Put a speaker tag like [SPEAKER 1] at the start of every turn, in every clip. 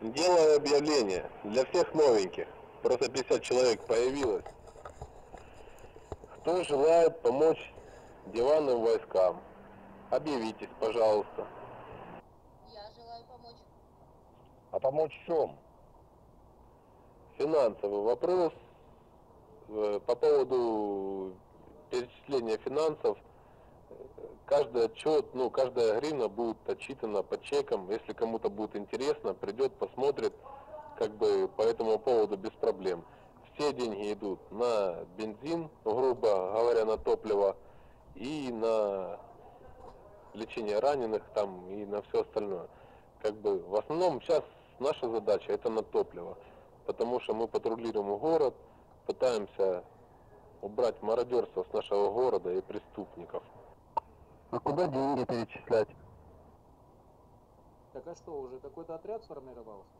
[SPEAKER 1] Делаю объявление для всех новеньких. Просто 50 человек появилось. Кто желает помочь диванным войскам? Объявитесь, пожалуйста.
[SPEAKER 2] Я желаю помочь.
[SPEAKER 3] А помочь в чем?
[SPEAKER 1] Финансовый вопрос. Э, По поводу перечисления финансов, каждый отчет, ну, каждая гривна будет отчитана по чекам. Если кому-то будет интересно, придет, посмотрит, как бы по этому поводу без проблем. Все деньги идут на бензин, грубо говоря, на топливо, и на лечение раненых там и на все остальное. Как бы в основном сейчас наша задача это на топливо, потому что мы патрулируем город, пытаемся убрать мародерство с нашего города и преступников.
[SPEAKER 3] А куда деньги перечислять?
[SPEAKER 4] Так а что, уже какой-то отряд сформировался?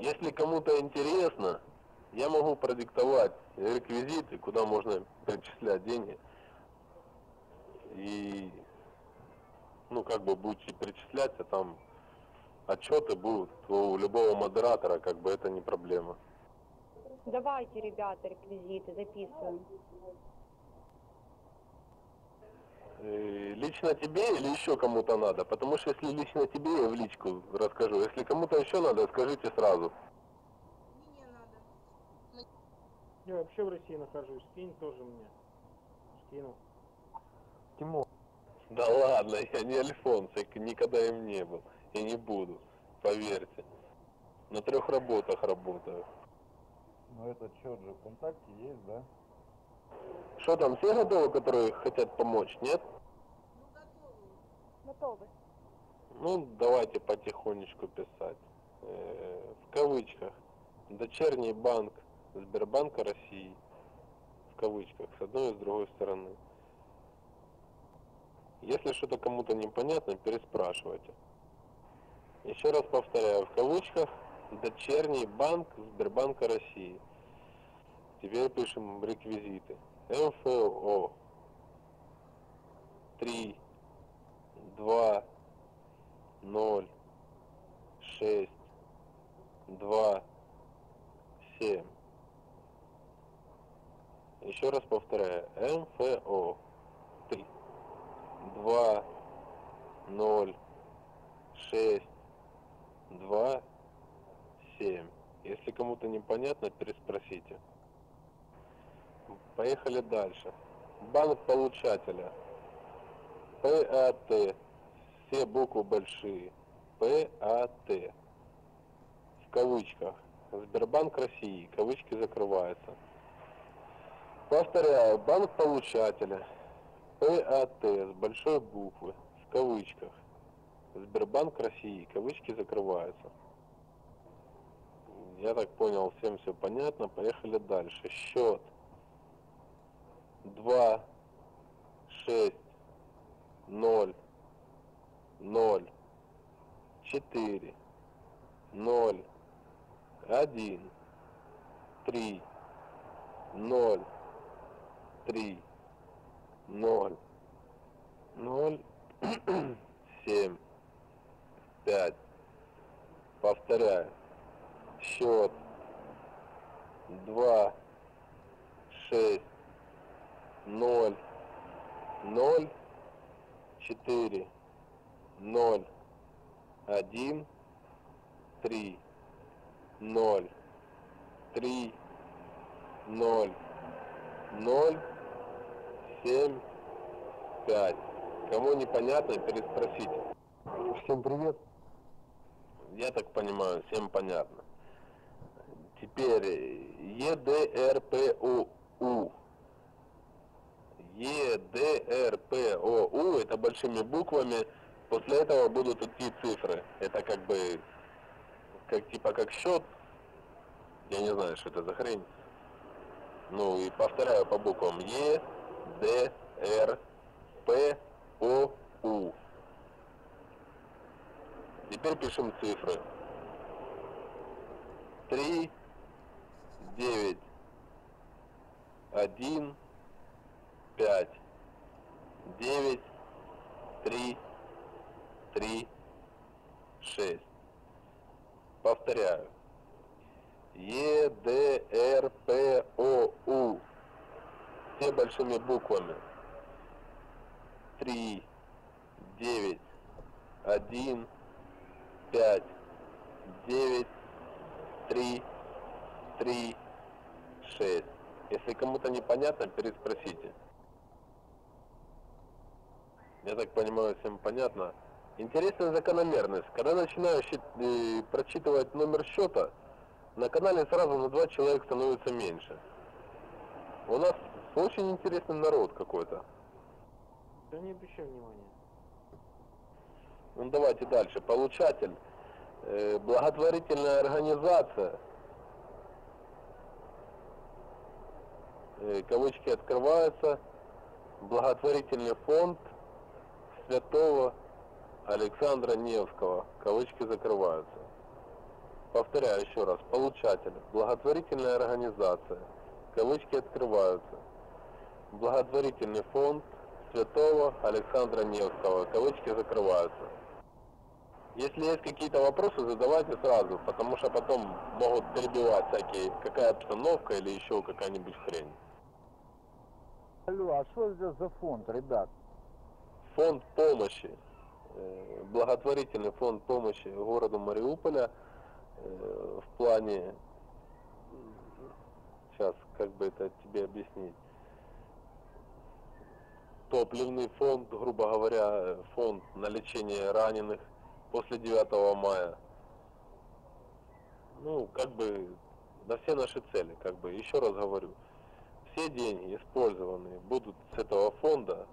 [SPEAKER 1] Если кому-то интересно, я могу продиктовать реквизиты, куда можно перечислять деньги. И, ну, как бы будете перечисляться, там отчеты будут у любого модератора, как бы это не проблема.
[SPEAKER 5] Давайте, ребята, реквизиты, записываем.
[SPEAKER 1] Э, Лично тебе или еще кому-то надо? Потому что если лично тебе, я в личку расскажу. Если кому-то еще надо, скажите сразу.
[SPEAKER 2] Мне надо.
[SPEAKER 6] Я вообще в России нахожусь, скинь тоже мне. Скину.
[SPEAKER 3] Тимур.
[SPEAKER 1] Да ладно, я не альфонс, я никогда им не был. И не буду, поверьте. На трех работах работаю.
[SPEAKER 3] Ну этот счет же ВКонтакте есть, да?
[SPEAKER 1] Что там, все готовы, которые хотят помочь, нет?
[SPEAKER 2] Ну, готовы.
[SPEAKER 5] Готовы.
[SPEAKER 1] Ну, давайте потихонечку писать. Э, в кавычках. Дочерний банк Сбербанка России. В кавычках. С одной и с другой стороны. Если что-то кому-то непонятно, переспрашивайте. Еще раз повторяю, в кавычках дочерний банк Сбербанка России. Теперь пишем реквизиты. МФО 3 2 0 6 2 7 Еще раз повторяю. МФО 3 2 0 6 2 7 Если кому-то непонятно, переспросите. Поехали дальше. Банк получателя. ПАТ. Все буквы большие. ПАТ. В кавычках. Сбербанк России. Кавычки закрываются. Повторяю. Банк получателя. ПАТ с большой буквы. В кавычках. Сбербанк России. Кавычки закрываются. Я так понял, всем все понятно. Поехали дальше. Счет. 2, 6, 0, 0, 4, 0, 1, 3, 0, 3, 0, 0, 7, 5. Повторяю. Счет 2, 6, ноль, ноль, четыре, ноль, один, три, ноль, три, ноль, ноль, семь, пять. Кому непонятно, переспросите.
[SPEAKER 3] Всем привет.
[SPEAKER 1] Я так понимаю, всем понятно. Теперь ЕДРПУ. ЕДРПОУ, это большими буквами, после этого будут идти цифры. Это как бы, как типа как счет, я не знаю, что это за хрень. Ну и повторяю по буквам Е, Д, Р, П, О, У. Теперь пишем цифры. 3, 9, 1, 5, 9, 3, 3, 6. Повторяю. Е, Д, Р, П, О, У. Все большими буквами. 3, 9, 1, 5, 9, 3, 3, 6. Если кому-то непонятно, переспросите. Я так понимаю, всем понятно. Интересная закономерность. Когда начинаю щит- э, прочитывать номер счета, на канале сразу на два человека становится меньше. У нас очень интересный народ какой-то.
[SPEAKER 6] Да не обращай внимания.
[SPEAKER 1] Ну давайте дальше. Получатель. Э, благотворительная организация. Э, кавычки открываются. Благотворительный фонд Святого Александра Невского. Кавычки закрываются. Повторяю еще раз. Получатель. Благотворительная организация. Кавычки открываются. Благотворительный фонд Святого Александра Невского. Кавычки закрываются. Если есть какие-то вопросы, задавайте сразу, потому что потом могут перебивать всякие, какая обстановка или еще какая-нибудь хрень.
[SPEAKER 3] Алло, а что здесь за фонд, ребят?
[SPEAKER 1] Фонд помощи, благотворительный фонд помощи городу Мариуполя в плане, сейчас, как бы это тебе объяснить, топливный фонд, грубо говоря, фонд на лечение раненых после 9 мая. Ну, как бы на все наши цели, как бы, еще раз говорю, все деньги использованные будут с этого фонда,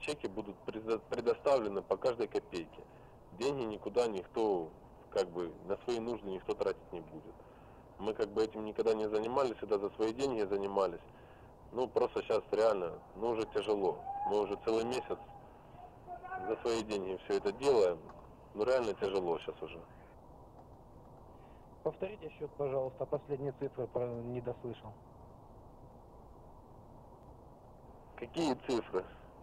[SPEAKER 1] чеки будут предо- предоставлены по каждой копейке. Деньги никуда никто, как бы, на свои нужды никто тратить не будет. Мы как бы этим никогда не занимались, всегда за свои деньги занимались. Ну, просто сейчас реально, ну, уже тяжело. Мы уже целый месяц за свои деньги все это делаем. Ну, реально тяжело сейчас уже.
[SPEAKER 7] Повторите счет, пожалуйста, последние цифры про не дослышал.
[SPEAKER 1] Какие цифры?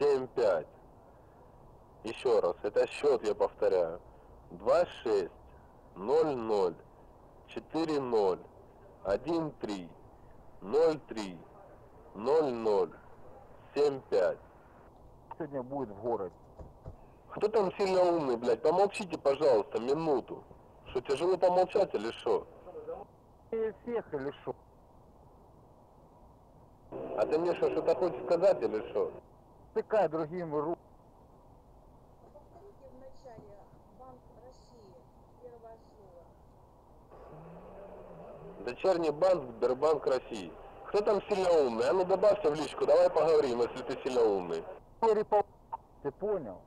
[SPEAKER 1] 75. Еще раз, это счет я повторяю. 26 00 40 13 03 00 75.
[SPEAKER 3] Сегодня будет в городе.
[SPEAKER 1] Кто там сильно умный, блядь? Помолчите, пожалуйста, минуту. Что, тяжело помолчать или что?
[SPEAKER 3] Всех или что?
[SPEAKER 1] А ты мне что, что-то хочешь сказать или что?
[SPEAKER 3] Тыкай другим ру...
[SPEAKER 2] Повторите в начале Банк России, первое слово.
[SPEAKER 1] Дочерний банк Сбербанк России. Кто там сильно умный? А ну добавься в личку, давай поговорим, если ты сильно умный.
[SPEAKER 3] Ты понял?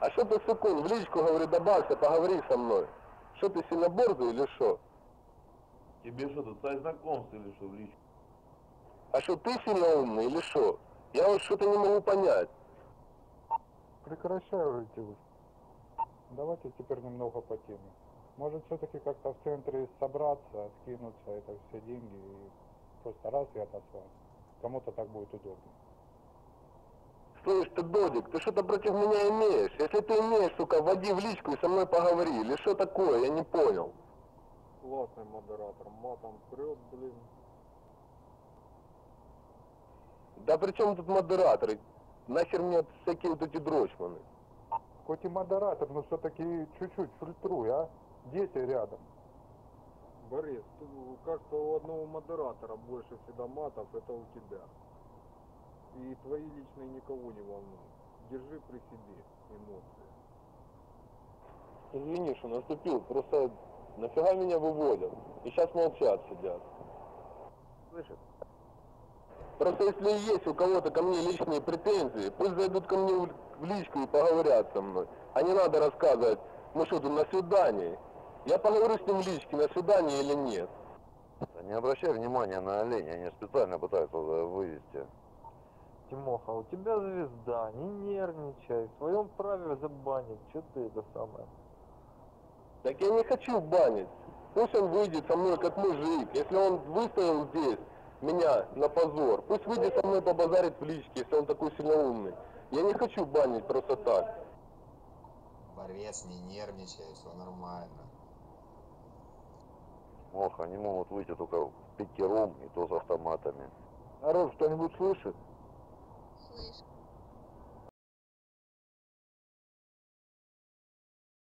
[SPEAKER 1] А что ты, сукун, в личку, говорю, добавься, поговори со мной. Что ты сильно борзый или что?
[SPEAKER 8] Тебе что, тут сайт знакомств или что в личку?
[SPEAKER 1] А что ты сильно умный или что? Я вот что-то не могу понять.
[SPEAKER 3] Прекращай уже эти вы. Давайте теперь немного по теме. Может все-таки как-то в центре собраться, скинуться это все деньги и просто раз и отослать. Кому-то так будет удобно.
[SPEAKER 1] Слышь, ты додик, ты что-то против меня имеешь? Если ты имеешь, сука, вводи в личку и со мной поговори. Или что такое, я не понял.
[SPEAKER 6] Классный модератор, матом прет, блин.
[SPEAKER 1] Да при чем тут модераторы? Нахер мне всякие вот эти дрочманы?
[SPEAKER 3] Хоть и модератор, но все-таки чуть-чуть фильтруй, а? Дети рядом.
[SPEAKER 6] Борис, ты как-то у одного модератора больше всегда матов, это у тебя. И твои личные никого не волнуют. Держи при себе эмоции.
[SPEAKER 1] Извини, что наступил, просто нафига меня выводят? И сейчас молчат сидят.
[SPEAKER 7] Слышит?
[SPEAKER 1] Просто если есть у кого-то ко мне личные претензии, пусть зайдут ко мне в, личку и поговорят со мной. А не надо рассказывать, мы что тут на свидании? Я поговорю с ним в личке, на свидание или нет.
[SPEAKER 9] Да Не обращай внимания на оленя, они специально пытаются вывести.
[SPEAKER 10] Тимоха, у тебя звезда, не нервничай, в твоем праве забанить, что ты это самое?
[SPEAKER 1] Так я не хочу банить. Пусть он выйдет со мной как мужик. Если он выставил здесь меня на позор, пусть выйдет со мной побазарит в личке, если он такой сильно умный. Я не хочу банить просто так.
[SPEAKER 11] Борец, не нервничай, все нормально.
[SPEAKER 9] Ох, они могут выйти только пятером и то с автоматами.
[SPEAKER 1] Народ, кто-нибудь слышит?
[SPEAKER 12] Слышь,